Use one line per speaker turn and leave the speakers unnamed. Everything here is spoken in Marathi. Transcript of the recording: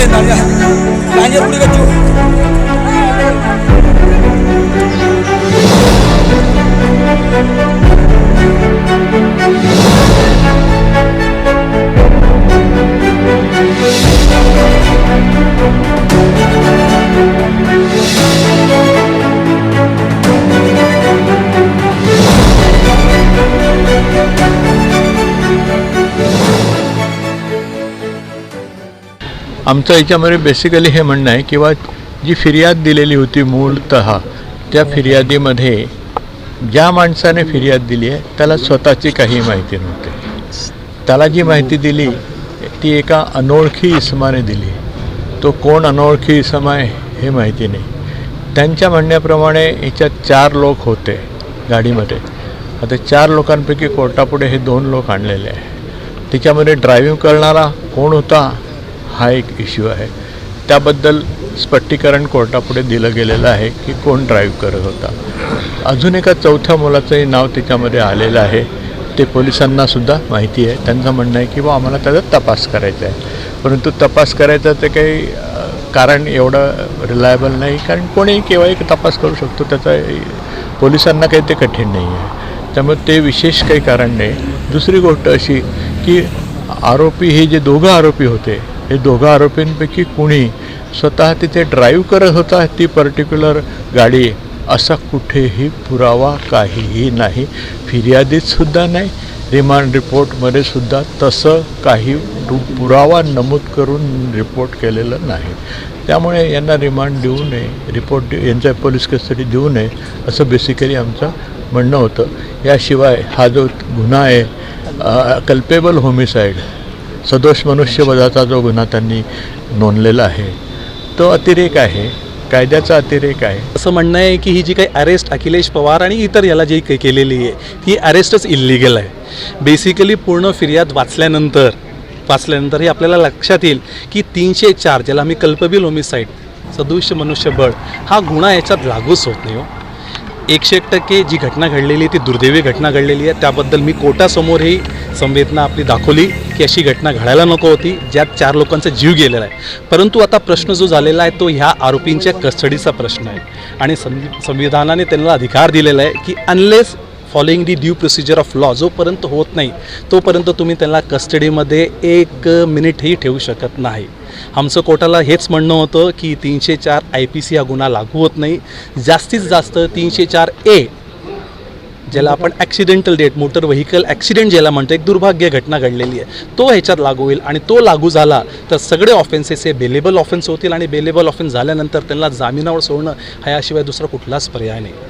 옛날에. 아니야, 우리가 좀. आमचं याच्यामध्ये बेसिकली हे म्हणणं आहे किंवा जी फिर्याद दिलेली होती मूळतः त्या फिर्यादीमध्ये ज्या माणसाने फिर्याद दिली आहे त्याला स्वतःची काही माहिती नव्हती. त्याला जी माहिती दिली ती एका अनोळखी इसमाने दिली. तो कोण अनोळखी इसम आहे हे माहिती नाही. त्यांच्या म्हणण्याप्रमाणे याच्यात चार लोक होते गाडीमध्ये. आता चार लोकांपैकी कोर्टापुढे हे दोन लोक आणलेले आहे. त्याच्यामध्ये ड्रायव्हिंग करणारा कोण होता हा एक इश्यू आहे. त्याबद्दल स्पष्टीकरण कोर्टापुढे दिलं गेलेलं आहे की कोण ड्राईव्ह करत होता. अजून एका चौथ्या मुलाचंही नाव त्याच्यामध्ये आलेलं आहे. ते पोलिसांनासुद्धा माहिती आहे. त्यांचं म्हणणं आहे की बा आम्हाला त्याचा तपास करायचा आहे. परंतु तपास करायचा ते काही कारण एवढं रिलायबल नाही. कारण कोणीही केव्हाही तपास करू शकतो. त्याचा पोलिसांना काही ते कठीण नाही आहे. त्यामुळे ते विशेष काही कारण नाही. दुसरी गोष्ट अशी की आरोपी हे जे दोघं आरोपी होते हे दोघं आरोपींपैकी कुणी स्वतः तिथे ड्राईव्ह करत होता ती पर्टिक्युलर गाडी असा कुठेही पुरावा काहीही नाही. फिर्यादीतसुद्धा नाही रिमांड रिपोर्टमध्ये सुद्धा तसं काही पुरावा नमूद करून रिपोर्ट केलेलं नाही. त्यामुळे यांना रिमांड देऊ नये रिपोर्ट देऊ यांच्या पोलीस कस्टडी देऊ नये असं बेसिकली आमचं म्हणणं होतं. याशिवाय हा जो गुन्हा आहे कल्पेबल होमिसाईड सदोष मनुष्यवधाचा जो गुन्हा त्यांनी नोंदलेला आहे तो अतिरेक आहे कायद्याचा अतिरेक आहे.
असं म्हणणं आहे की ही जी काही अरेस्ट अखिलेश पवार आणि इतर याला जी काही केलेली आहे ही अरेस्टच इल्लिगल आहे. बेसिकली पूर्ण फिर्याद वाचल्यानंतर वाचल्यानंतर हे आपल्याला लक्षात येईल की तीनशे चार ज्याला आम्ही कल्पबिल होमिसाईड सदृश्य मनुष्यबळ हा गुन्हा याच्यात लागूच होत नाही हो. एकशे एक टक्के जी घटना घडलेली आहे ती दुर्दैवी घटना घडलेली आहे त्याबद्दल मी कोर्टासमोरही संवेदना आपली दाखवली. की अशी घटना घडायला नको होती ज्यात चार लोकांचा जीव गेलेला आहे. परंतु आता प्रश्न जो झालेला आहे तो ह्या आरोपींच्या कस्टडीचा प्रश्न आहे. आणि संविधानाने त्यांना अधिकार दिलेला आहे की unless following the due procedure of law जोपर्यंत होत नाही तोपर्यंत तुम्ही त्यांना कस्टडीमध्ये एक मिनिटही ठेवू शकत नाही. आमचं कोर्टाला हेच म्हणणं होतं की तीनशे चार आय पी सी हा गुन्हा लागू होत नाही. जास्तीत जास्त तीनशे चार ए ज्याला आपण accidental death motor vehicle accident ज्याला म्हणतो एक दुर्भाग्य घटना घडलेली आहे. तो ह्याच्यात लागू होईल आणि तो लागू झाला तर सगळे ऑफेन्सेस हे बेलेबल ऑफेन्स होतील आणि बेलेबल ऑफेन्स झाल्यानंतर त्यांना जामिनावर सोडणं ह्याशिवाय दुसरा कुठलाच पर्याय नाही.